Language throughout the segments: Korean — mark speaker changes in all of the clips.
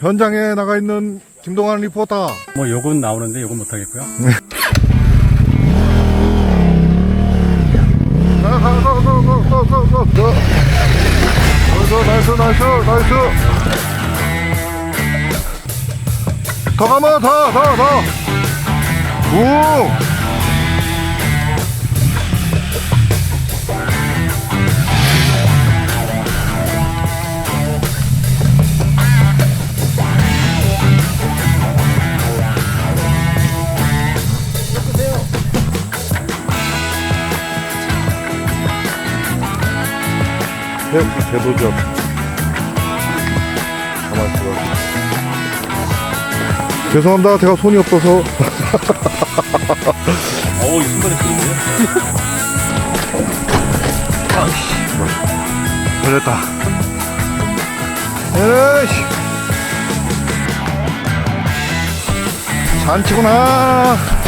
Speaker 1: 현장에 나가 있는 김동환 리포터.
Speaker 2: 뭐 욕은 나오는데 욕은 못하겠고요.
Speaker 1: 나이스 나이스 나이스 더 가면 더더더 우! 대, 대도죠. 가만히 있어. 죄송합니다. 제가 손이 없어서.
Speaker 2: 어우, 이 순간에 그런데요?
Speaker 1: 걸렸다. 에이씨. 잔치구나.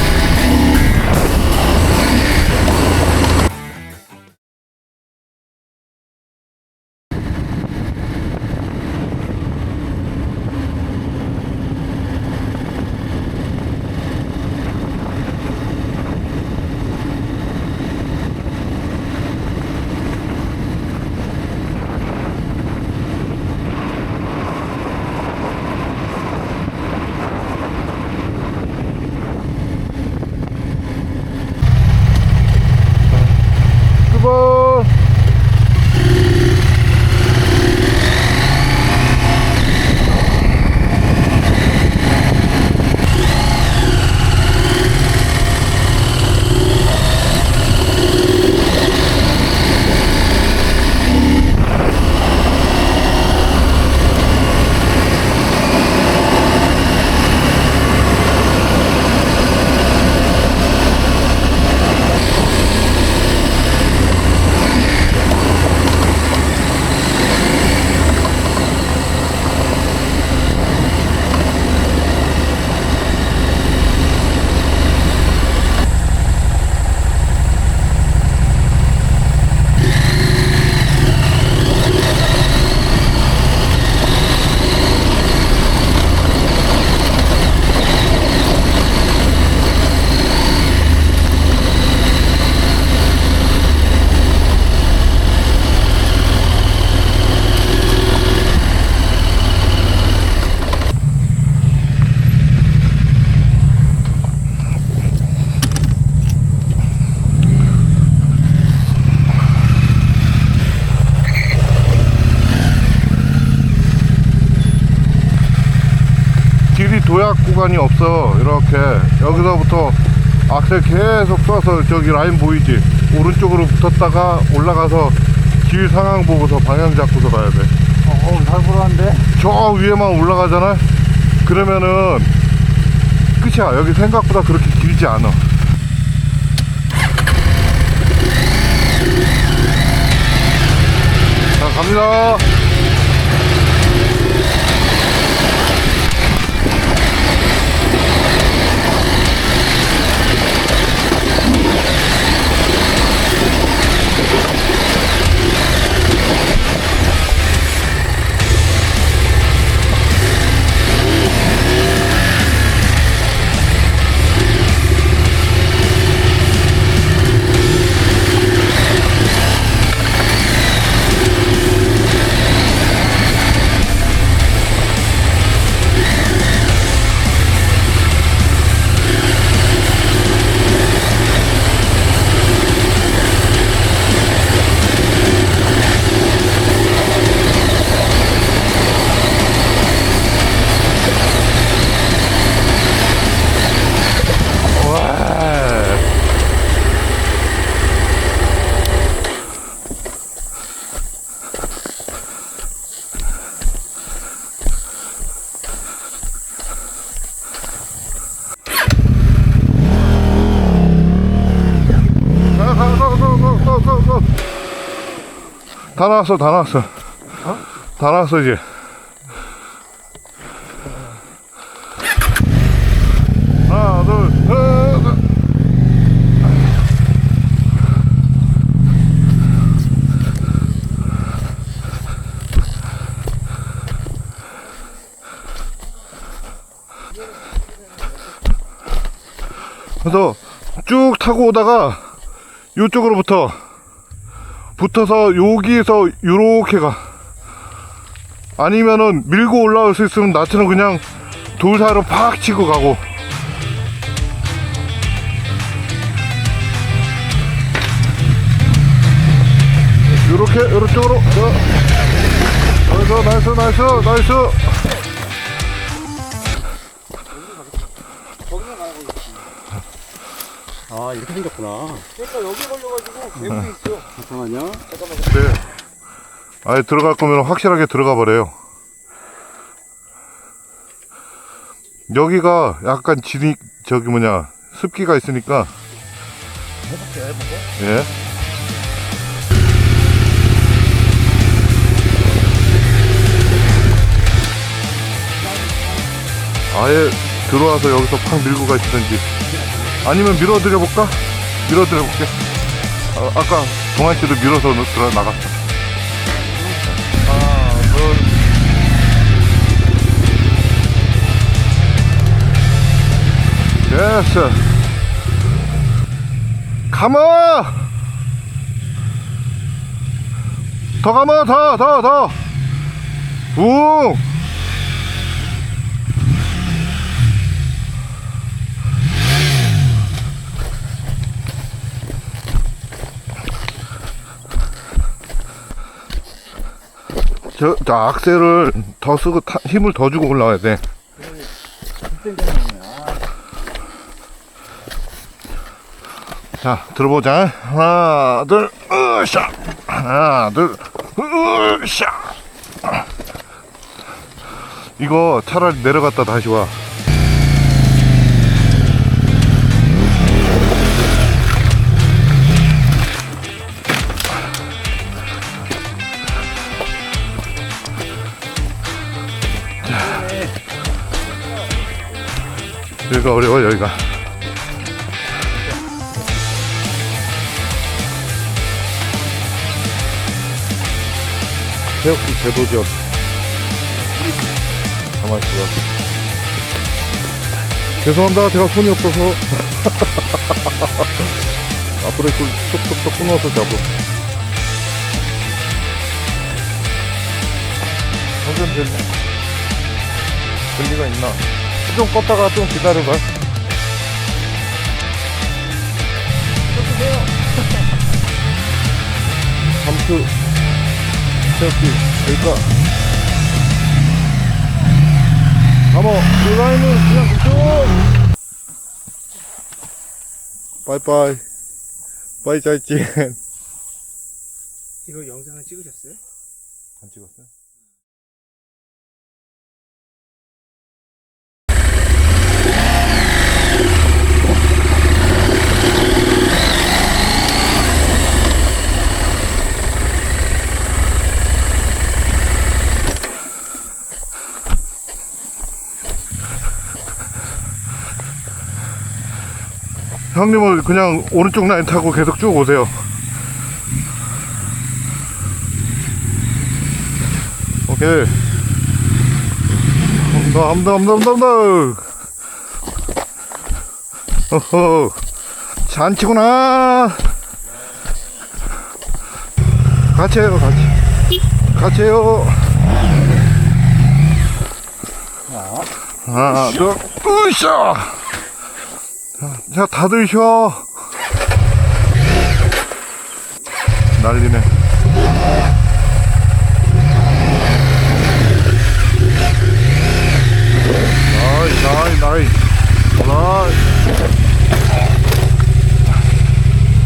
Speaker 1: 구간이 없어. 이렇게 여기서부터 악셀 계속 쏴서 저기 라인 보이지? 오른쪽으로 붙었다가 올라가서 길 상황 보고서 방향 잡고서 가야 돼.
Speaker 2: 어우, 잘 불어는데?
Speaker 1: 저 위에만 올라가잖아? 그러면은 끝이야. 여기 생각보다 그렇게 길지 않아. 자, 갑니다. 다 나왔어, 다 나왔어. 어? 다 나왔어, 이제. 그래서 쭉 타고 오다가 이쪽으로부터 붙어서 여기에서 요렇게 가 아니면은 밀고 올라올 수 있으면 나처럼 그냥 돌 사이로 팍 치고 가고. 요렇게 요쪽으로. 저 나이스 나이스 나이스 나이스
Speaker 2: 아, 이렇게 생겼구나.
Speaker 3: 그러니까 여기 걸려가지고 괴물이 있어.
Speaker 2: 잠깐만요.
Speaker 1: 네. 아예 들어갈 거면 확실하게 들어가 버려요. 여기가 약간 진이 저기 뭐냐 습기가 있으니까
Speaker 3: 해볼게요, 해보고.
Speaker 1: 예. 아예 들어와서 여기서 팍 밀고 가시든지 아니면 밀어드려 볼까? 밀어드려 볼게. 아, 아까 동환 씨도 밀어서 넣- 들어 나갔어. 하나, 둘. 됐어. 가마! 더 가마, 더, 더, 더! 붕! 저, 저 악셀을 더 쓰고 타- 힘을 더 주고 올라와야 돼. 자, 들어보자. 하나, 둘, 으쌰. 하나, 둘, 으쌰. 이거 차라리 내려갔다 다시 와. 여기가 어려워, 여기가. 태역기 제도지역 가만히 있어 죄송합니다. 제가 손이 없어서. 앞으로 이렇게 쏙쏙쏙 끊어서 잡어 완전 됐네 될 리가 있나 좀 껐다가 좀 기다려봐. 잠수 태역기 여기가 가모 이 라인은 그냥 그쪽 빠이빠이. 빠이 짜이찐
Speaker 3: 이거 영상을 찍으셨어요?
Speaker 1: 안 찍었어요? 형님은 그냥 오른쪽 라인 타고 계속 쭉 오세요. 오케이. 엄다, 엄다, 엄다, 엄다. 어허. 잔치구나. 같이 해요, 같이. 같이 해요. 하나, 둘, 으쌰! 자, 자, 다들 쉬어. 난리네. 나이, 나이, 나이. 나이.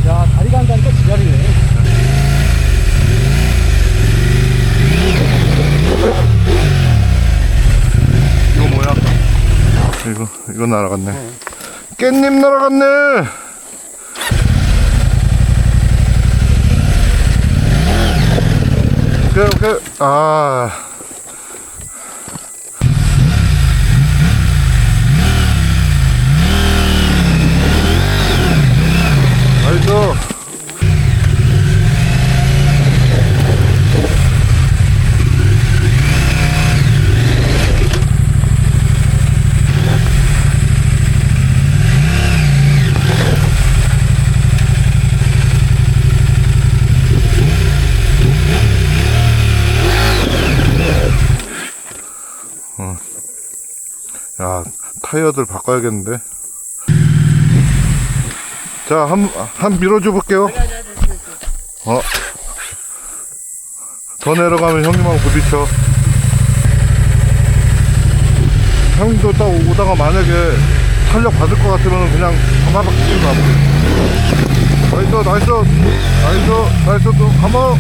Speaker 3: 야, 다리가 안 가니까 지랄이네.
Speaker 1: 이거 뭐야? 이거, 이거 날아갔네. 깻잎 날아갔네! 오케이, 오케이. 아. 나이스. 타이어들 바꿔야겠는데. 자, 한, 한 밀어줘 볼게요. 어. 더 내려가면 형님하고 부딪혀. 형님도 딱 오다가 만약에 탄력 받을 것 같으면 그냥 가마박 치고 가면 돼. 나이스, 나이스, 나이스, 나이스, 또, 가마.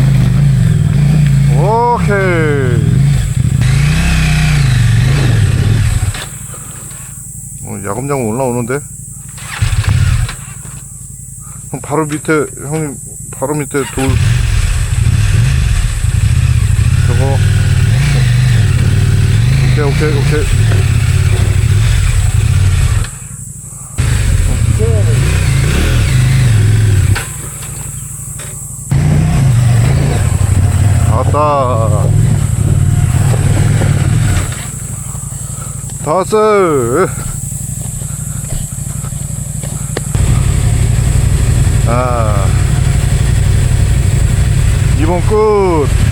Speaker 1: 오케이. 야금야금 올라오는데? 형 바로 밑에 형님 바로 밑에 돌. 저거. 오케이 오케이 오케이. 왔다. 다 왔어 아. 이번 끝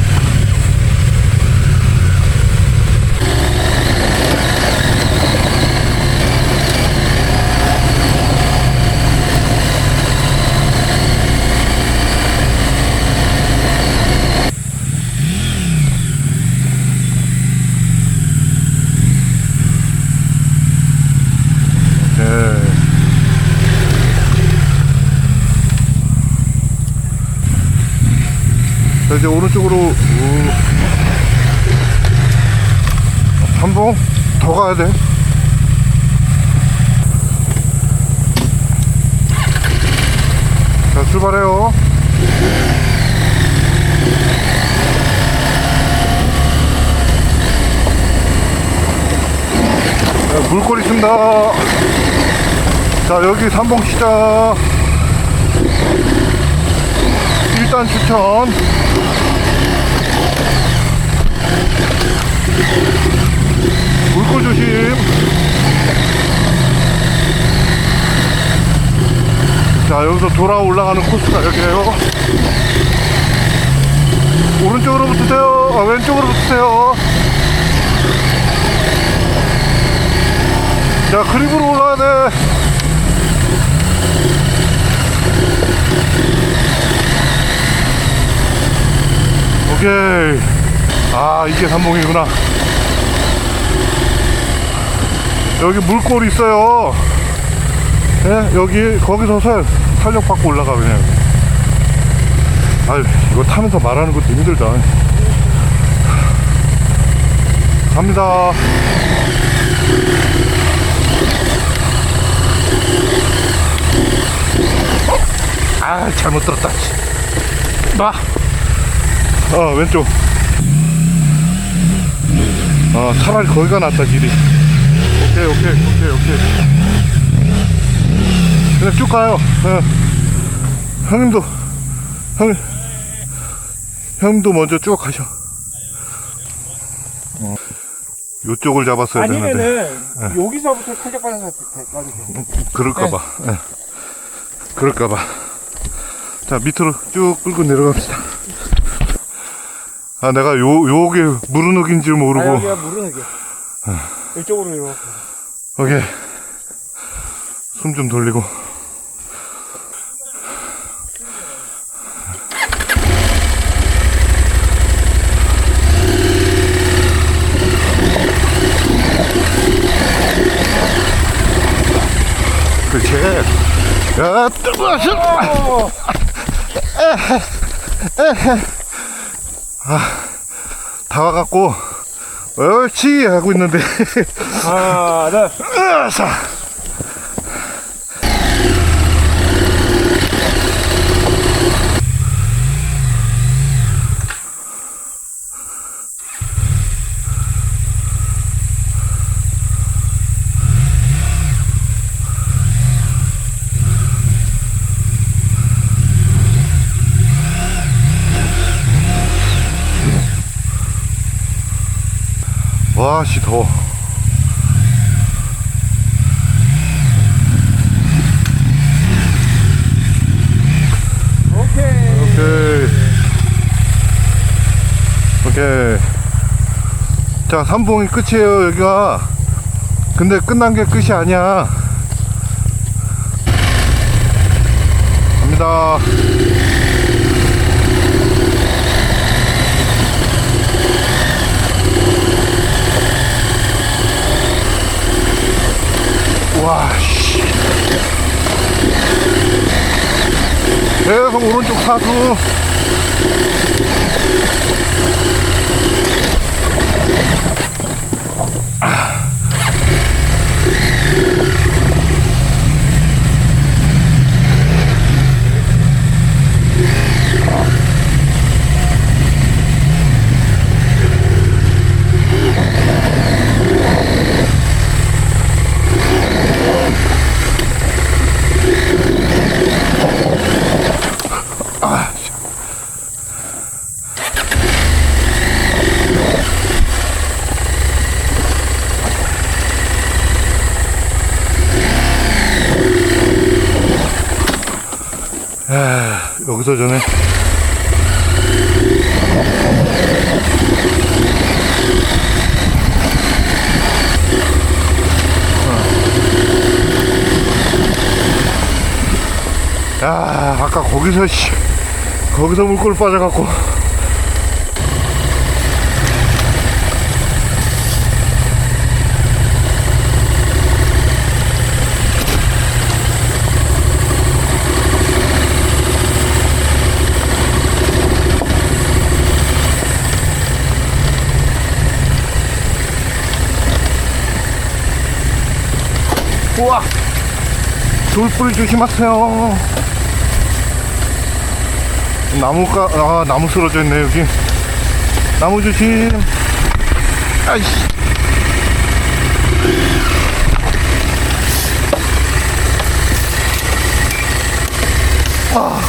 Speaker 1: 오른쪽으로 우... 한봉 더 가야 돼. 자, 출발해요. 자, 물꼬리 쓴다. 자, 여기 삼봉 시작. 일단 추천. 물고 조심. 자, 여기서 돌아 올라가는 코스가 여기에요. 오른쪽으로 붙으세요. 아, 왼쪽으로 붙으세요. 자, 그립으로 올라야 돼. 오케이. 아, 이게 삼봉이구나. 여기 물골 있어요. 예, 여기, 거기서 살, 탄력 받고 올라가, 그냥. 아유, 이거 타면서 말하는 것도 힘들다. 갑니다. 아, 잘못 들었다. 나. 어, 왼쪽. 어, 차라리 거기가 낫다, 길이. 오케이, 오케이, 오케이, 오케이. 그냥 쭉 가요. 어. 형님도, 형, 형님도 먼저 쭉 가셔. 어. 요쪽을 잡았어야 되는데.
Speaker 3: 아니면은 여기서부터 탄력 받아서 될까요?
Speaker 1: 그럴까봐. 예. 그럴까봐. 자, 밑으로 쭉 끌고 내려갑시다. 아, 내가 요, 요게 무르녹인 줄
Speaker 3: 아,
Speaker 1: 모르고.
Speaker 3: 여기가 무르는 게. 이쪽으로 이렇게.
Speaker 1: 오케이. 숨 좀 돌리고. 그렇지. 야, 뜨거워서. 아, 다 와갖고, 옳지! 하고 있는데.
Speaker 3: 하나, 둘.
Speaker 1: 으 쌰. 와, 씨, 더워.
Speaker 3: 오케이.
Speaker 1: 오케이. 자, 삼봉이 끝이에요, 여기가. 근데 끝난 게 끝이 아니야. 갑니다. 와, 씨. 계속 오른쪽 사수. 여기서 전에 야 아까 거기서 씨 거기서 물골 빠져갖고 우와 돌뿌리 조심하세요 나무가 아 나무 쓰러져 있네 여기 나무 조심 아이씨 아.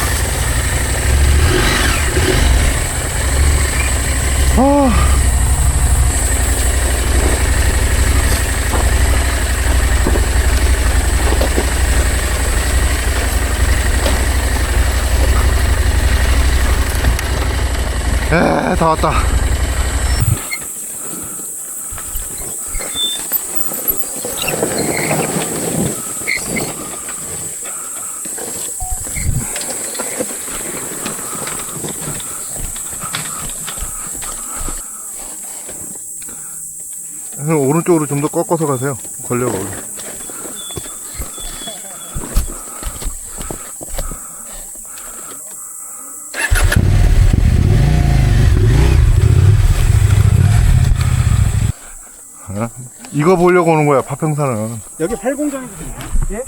Speaker 1: 아. 에, 다 왔다. 형, 오른쪽으로 좀 더 꺾어서 가세요. 걸려, 걸려. 이거 보려고 오는 거야, 파평사는.
Speaker 3: 여기 팔공장이거든요. 예?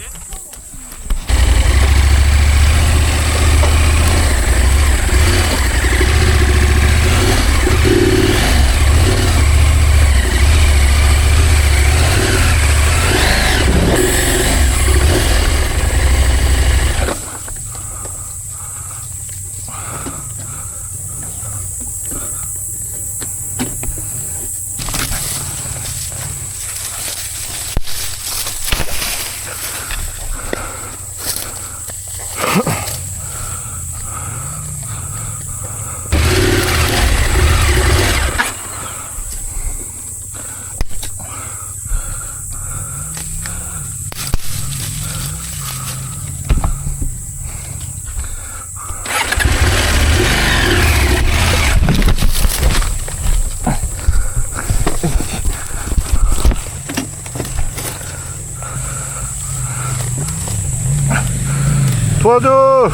Speaker 1: 도와줘!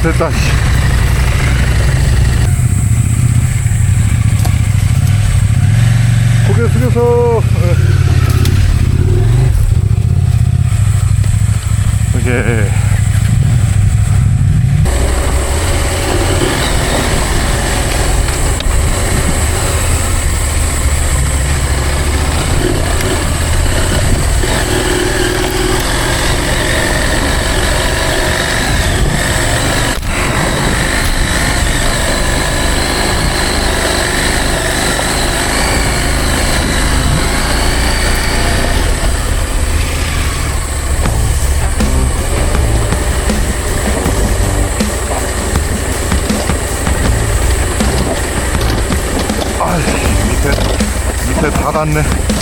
Speaker 1: 아, 됐다, 씨. 고개 숙여서, 예. 이 게, 다 닿네.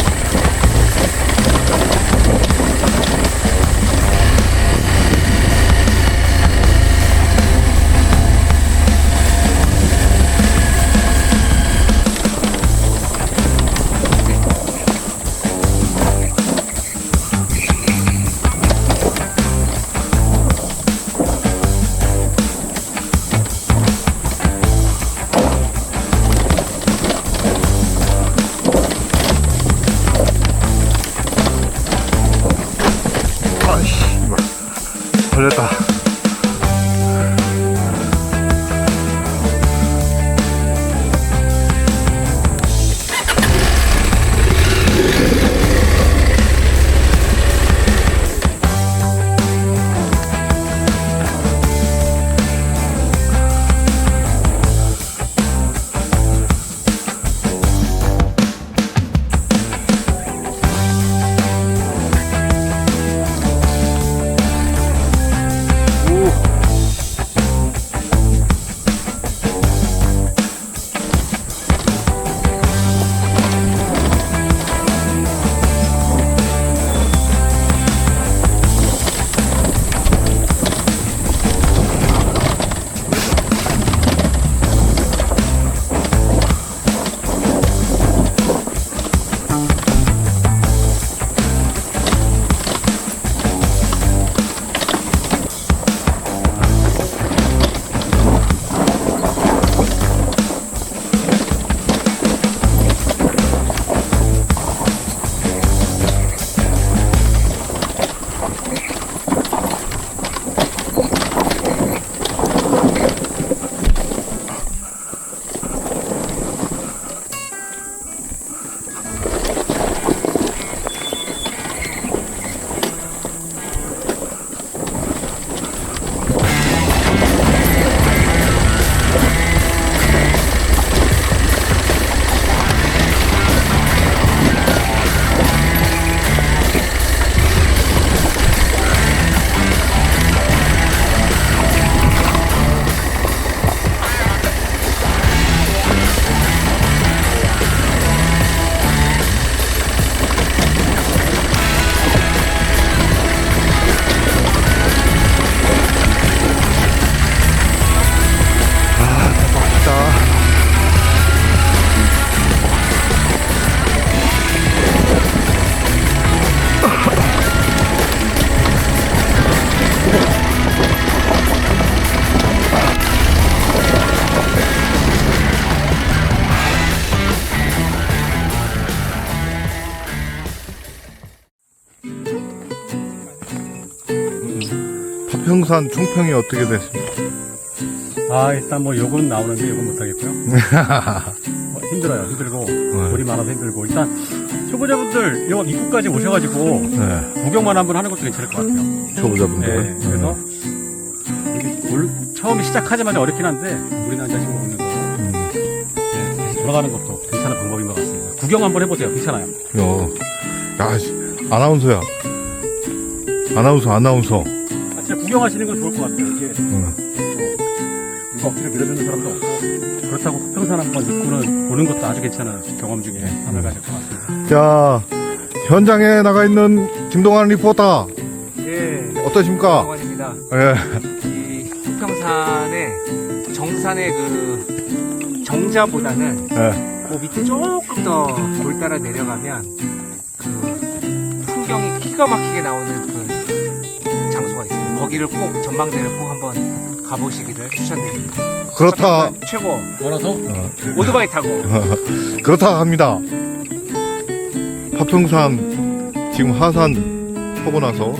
Speaker 1: 평산 총평이 어떻게 됐습니까?
Speaker 2: 아, 일단 뭐 요건 나오는데 요건 못하겠고요. 뭐 힘들어요. 힘들고, 물이 많아서 힘들고. 일단, 초보자분들, 요 입구까지 오셔가지고,
Speaker 1: 네,
Speaker 2: 구경만 한번 하는 것도 괜찮을 것 같아요.
Speaker 1: 초보자분들.
Speaker 2: 네, 그래서, 이게 올- 처음에 시작하자마자 어렵긴 한데, 한잔 씩 먹는 거,
Speaker 1: 음,
Speaker 2: 네, 계속 돌아가는 것도 괜찮은 방법인 것 같습니다. 구경 한번 해보세요. 괜찮아요.
Speaker 1: 어, 야, 씨, 아나운서야. 아나운서, 아나운서.
Speaker 2: 구경하시는 건 좋을 것 같아요. 이게,
Speaker 1: 응.
Speaker 2: 누가 억지로 밀어주는 사람도 없고, 그렇다고 평산 한번 입구는 보는 것도 아주 괜찮은 경험 중에 하나가 될 것 같습니다.
Speaker 1: 자, 현장에 나가 있는 김동환 리포터.
Speaker 4: 예,
Speaker 1: 어떠십니까?
Speaker 4: 정원입니다.
Speaker 1: 예,
Speaker 4: 이 수평산의 정산의 그 정자보다는
Speaker 1: 예.
Speaker 4: 그 밑에 조금 더골 따라 내려가면 그 풍경이 기가 막히게 나오는 그. 거기를 꼭 전망대를 꼭 한번 가보시기를 추천드립니다.
Speaker 1: 그렇다,
Speaker 4: 최고
Speaker 2: 뭐라서?
Speaker 4: 오토바이 타고
Speaker 1: 그렇다 합니다. 파평산 지금 하산 하고 나서